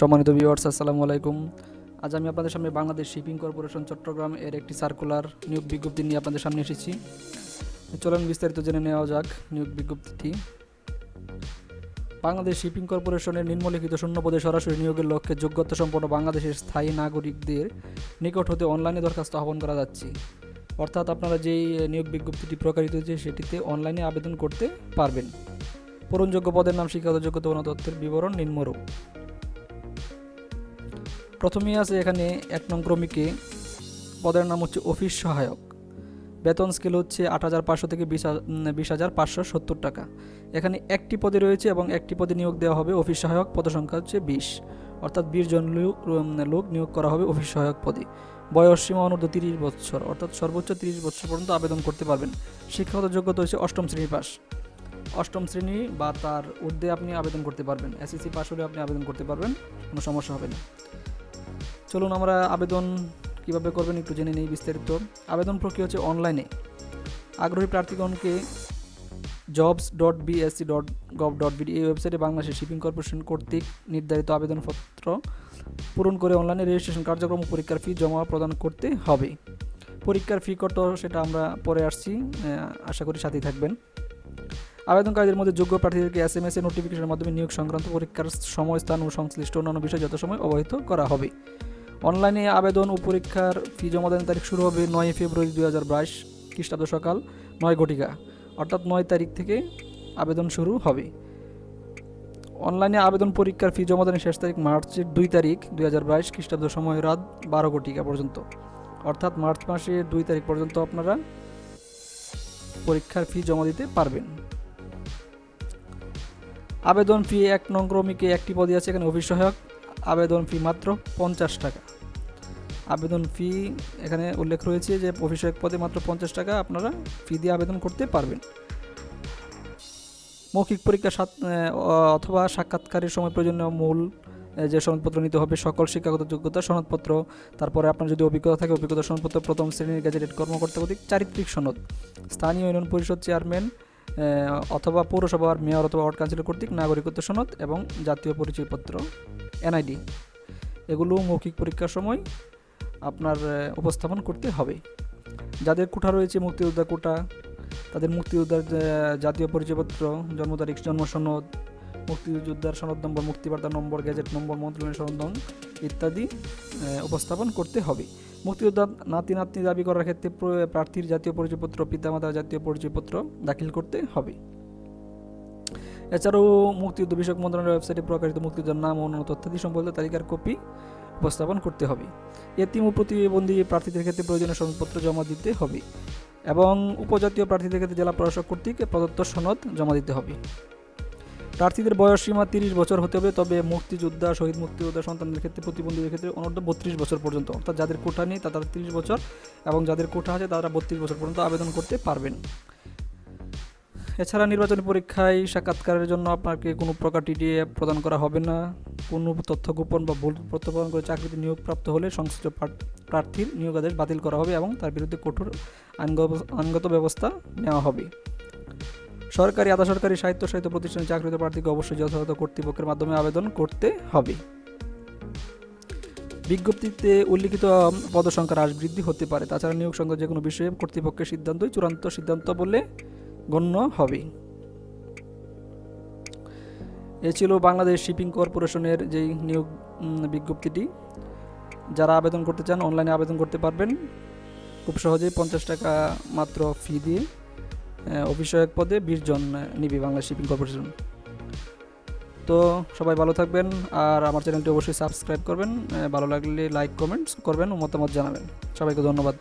সম্মানিত ভিউয়ার্স আসসালামু আলাইকুম। আজ আমি আপনাদের সামনে বাংলাদেশ শিপিং কর্পোরেশন চট্টগ্রাম এর একটি সার্কুলার নিয়োগ বিজ্ঞপ্তি নিয়ে আপনাদের সামনে এসেছি। চলুন বিস্তারিত জেনে নেওয়া যাক নিয়োগ বিজ্ঞপ্তিটি। বাংলাদেশ শিপিং কর্পোরেশনের নিম্নলিখিত শূন্য পদে সরাসরি নিয়োগের লক্ষ্যে যোগ্যতা সম্পন্ন বাংলাদেশের স্থায়ী নাগরিকদের নিকট হতে অনলাইনে দরখাস্ত আহ্বান করা যাচ্ছে। অর্থাৎ আপনারা যেই নিয়োগ বিজ্ঞপ্তিটি প্রকাশিত হয়েছে, সেটিতে অনলাইনে আবেদন করতে পারবেন। পূরণযোগ্য পদের নাম, শিক্ষাগত যোগ্যতা তথ্যের বিবরণ নিম্নরূপ। প্রথমেই আছে এখানে এক নং ক্রমিকে। পদের নাম হচ্ছে অফিস সহায়ক। বেতন স্কেল হচ্ছে আট হাজার পাঁচশো থেকে বিশ হাজার পাঁচশো সত্তর টাকা। এখানে একটি পদে রয়েছে এবং একটি পদে নিয়োগ দেওয়া হবে অফিস সহায়ক, পদ সংখ্যা হচ্ছে বিশ। অর্থাৎ বিশ জন লোক- নিয়োগ করা হবে অফিস সহায়ক পদে। বয়স সীমা অনূর্ধ্ব তিরিশ বছর অর্থাৎ সর্বোচ্চ তিরিশ বছর পর্যন্ত আবেদন করতে পারবেন। শিক্ষাগত যোগ্যতা হচ্ছে অষ্টম শ্রেণি পাস। অষ্টম শ্রেণি বা তার ঊর্ধ্বে আপনি আবেদন করতে পারবেন। এসএসসি পাস হলে আপনি আবেদন করতে পারবেন, কোনো সমস্যা হবে না। চলুন আমরা আবেদন কীভাবে করবেন একটু জেনে নিই বিস্তারিত। আবেদন প্রক্রিয়া হচ্ছে অনলাইনে আগ্রহী প্রার্থীগণকে jobs dot BSC dot gov dot BD এই ওয়েবসাইটে বাংলাদেশের শিপিং কর্পোরেশন কর্তৃক নির্ধারিত আবেদনপত্র পূরণ করে অনলাইনে রেজিস্ট্রেশন কার্যক্রম পরীক্ষার ফি জমা প্রদান করতে হবে। পরীক্ষার ফি কত সেটা আমরা পরে আসছি আশা করি সাথেই থাকবেন। আবেদনকারীদের মধ্যে যোগ্য প্রার্থীদেরকে এস এম এস এর নোটিফিকেশনের মাধ্যমে নিয়োগ সংক্রান্ত পরীক্ষার সময় স্থান ও সংশ্লিষ্ট অন্যান্য বিষয় যত সময় অবহিত করা হবে। অনলাইনে আবেদন ও পরীক্ষার ফি জমাদানের তারিখ শুরু হবে নয় ফেব্রুয়ারি দুই হাজার বাইশ, খ্রিস্টাব্দ সকাল নয় ঘটিকা, অর্থাৎ নয় তারিখ থেকে আবেদন শুরু হবে। অনলাইনে আবেদন পরীক্ষার ফি জমা জমাদানের শেষ তারিখ মার্চের দুই তারিখ দুই হাজার বাইশ, খ্রিস্টাব্দ সময় রাত বারো ঘটিকা পর্যন্ত। অর্থাৎ মার্চ মাসের দুই তারিখ পর্যন্ত আপনারা পরীক্ষার ফি জমা দিতে পারবেন। আবেদন ফি এক নং ক্রমিকে একটি পদে আছে, এখানে অফিস সহায়ক। আবেদন ফি মাত্র পঞ্চাশ টাকা। আবেদন ফি এখানে উল্লেখ রয়েছে যে সহায়ক পদে মাত্র পঞ্চাশ টাকা আপনারা ফি দিয়ে আবেদন করতে পারবেন। মৌখিক পরীক্ষা অথবা সাক্ষাৎকারের সময় প্রয়োজনীয় মূল যে সনদপত্র নিতে হবে সকল শিক্ষাগত যোগ্যতা সনদপত্র, তারপরে আপনার যদি অভিজ্ঞতা থাকে অভিজ্ঞতা সনদপত্র প্রথম শ্রেণির গ্যাজেটেড কর্মকর্তা কর্তৃক চারিত্রিক সনদ। স্থানীয় ইউনিয়ন পরিষদ চেয়ারম্যান অথবা পৌরসভার মেয়র অথবা ওয়ার্ড কাউন্সিলর কর্তৃক নাগরিকত্ব সনদ এবং জাতীয় পরিচয়পত্র। এনআইডি এগুলো মৌখিক পরীক্ষার সময় আপনার উপস্থাপন করতে হবে। যাদের কোঠা রয়েছে মুক্তিযোদ্ধা কোটা তাদের মুক্তিযোদ্ধার জাতীয় পরিচয়পত্র, জন্ম তারিখ, জন্ম সনদ, মুক্তিযোদ্ধার সনদ নম্বর, মুক্তিবার্তা নম্বর, গ্যাজেট নম্বর, মন্ত্রণালয়ের সনদ ইত্যাদি উপস্থাপন করতে হবে। মুক্তিযোদ্ধা নাতি, নাতনি দাবি করার ক্ষেত্রে প্রার্থীর জাতীয় পরিচয়পত্র, পিতামাতার জাতীয় পরিচয়পত্র দাখিল করতে হবে। এছাড়াও মুক্তিযুদ্ধ বিষয়ক মন্ত্রণালয়ের ওয়েবসাইটে প্রকাশিত মুক্তিযোদ্ধার নাম ও অন্যান্য তথ্যাদি সম্বলিত তালিকার কপি উপস্থাপন করতে হবে। এতিম ও প্রতিবন্ধী প্রার্থীদের ক্ষেত্রে প্রয়োজনীয় সনদপত্র জমা দিতে হবে এবং উপজাতীয় প্রার্থীদের ক্ষেত্রে জেলা প্রশাসক কর্তৃক প্রদত্ত সনদ জমা দিতে হবে। প্রার্থীদের বয়স সীমা তিরিশ বছর হতে হবে, তবে মুক্তিযোদ্ধা, শহীদ মুক্তিযোদ্ধা সন্তানদের ক্ষেত্রে প্রতিবন্ধীদের ক্ষেত্রে অনূর্ধ্ব বত্রিশ বছর পর্যন্ত, অর্থাৎ যাদের কোঠা নেই তারা তিরিশ বছর এবং যাদের কোঠা আছে তারা বত্রিশ বছর পর্যন্ত আবেদন করতে পারবেন। এছাড়া নির্বাচনী পরীক্ষায় সাক্ষাৎকারের জন্য আপনাকে কোনো প্রকার টিডিএ প্রদান করা হবে না। কোনো তথ্য গোপন বা ভুল প্রত্যর্পণ করে চাকরিতে নিয়োগপ্রাপ্ত হলে সংশ্লিষ্ট প্রার্থ- প্রার্থীর নিয়োগাদেশ বাতিল করা হবে এবং তার বিরুদ্ধে কঠোর আইনগত- ব্যবস্থা নেওয়া হবে। সরকারি আধা সরকারি সাহিত্য সাহিত্য প্রতিষ্ঠানে চাকরিত প্রার্থীকে অবশ্যই যথাযথ কর্তৃপক্ষের মাধ্যমে আবেদন করতে হবে। বিজ্ঞপ্তিতে উল্লিখিত পদসংখ্যার হ্রাস বৃদ্ধি হতে পারে। তাছাড়া নিয়োগ সংক্রান্ত যে কোনো বিষয়ে কর্তৃপক্ষের সিদ্ধান্তই চূড়ান্ত সিদ্ধান্ত বলে গণ্য হবে। এ ছিল বাংলাদেশ শিপিং কর্পোরেশনের যেই নিয়োগ বিজ্ঞপ্তিটি। যারা আবেদন করতে চান, অনলাইনে আবেদন করতে পারবেন। খুব সহজেই পঞ্চাশ টাকা মাত্র ফি দিয়ে অফিসয়ক পদে বিশ জন নিবে বাংলাদেশ শিপিং কর্পোরেশন। তো সবাই ভালো থাকবেন, আর আমার চ্যানেলটি অবশ্যই সাবস্ক্রাইব করবেন ভালো লাগলে লাইক, কমেন্টস করবেন ও মতামত জানাবেন। সবাইকে ধন্যবাদ।